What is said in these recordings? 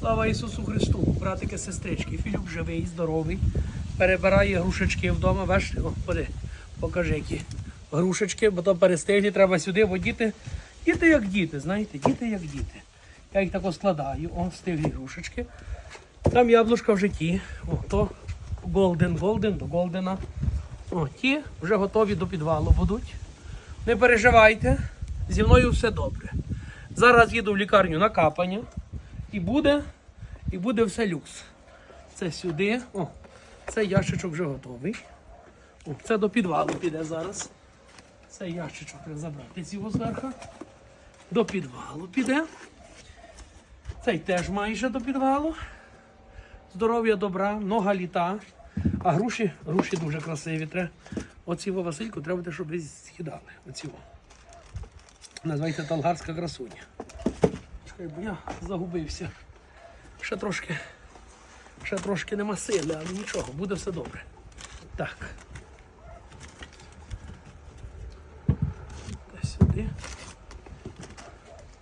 Слава Ісусу Христу, братики, сестрички. Філіп живий, здоровий. Перебирає грушечки вдома. Бачиш, о, поди, покажи, які грушечки, бо то перестиглі, треба сюди, бо діти, як діти, знаєте, діти як діти. Я їх тако складаю, о, стиглі грушечки. Там яблучка вже ті. О, то голден, голден до голдена. О, ті вже готові до підвалу будуть. Не переживайте, зі мною все добре. Зараз їду в лікарню на капання і буде, і буде все люкс. Це сюди. О, цей ящичок вже готовий. О, це до підвалу піде зараз. Цей ящичок треба забрати з його зверху. До підвалу піде. Цей теж майже до підвалу. Здоров'я добра, нога літа. А груші, груші дуже красиві. Треба. Оці Васильку треба, щоб ви з'їдали. Оці. Називається талгарська красуня. Чекай, бо я загубився. Ще трошки ще трошки нема сили, але нічого, буде все добре. Так. Та сюди.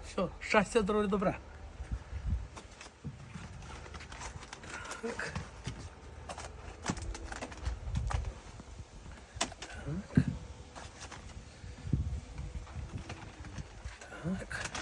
Все, щастя, здоров'я, добре. Так. Так. Так.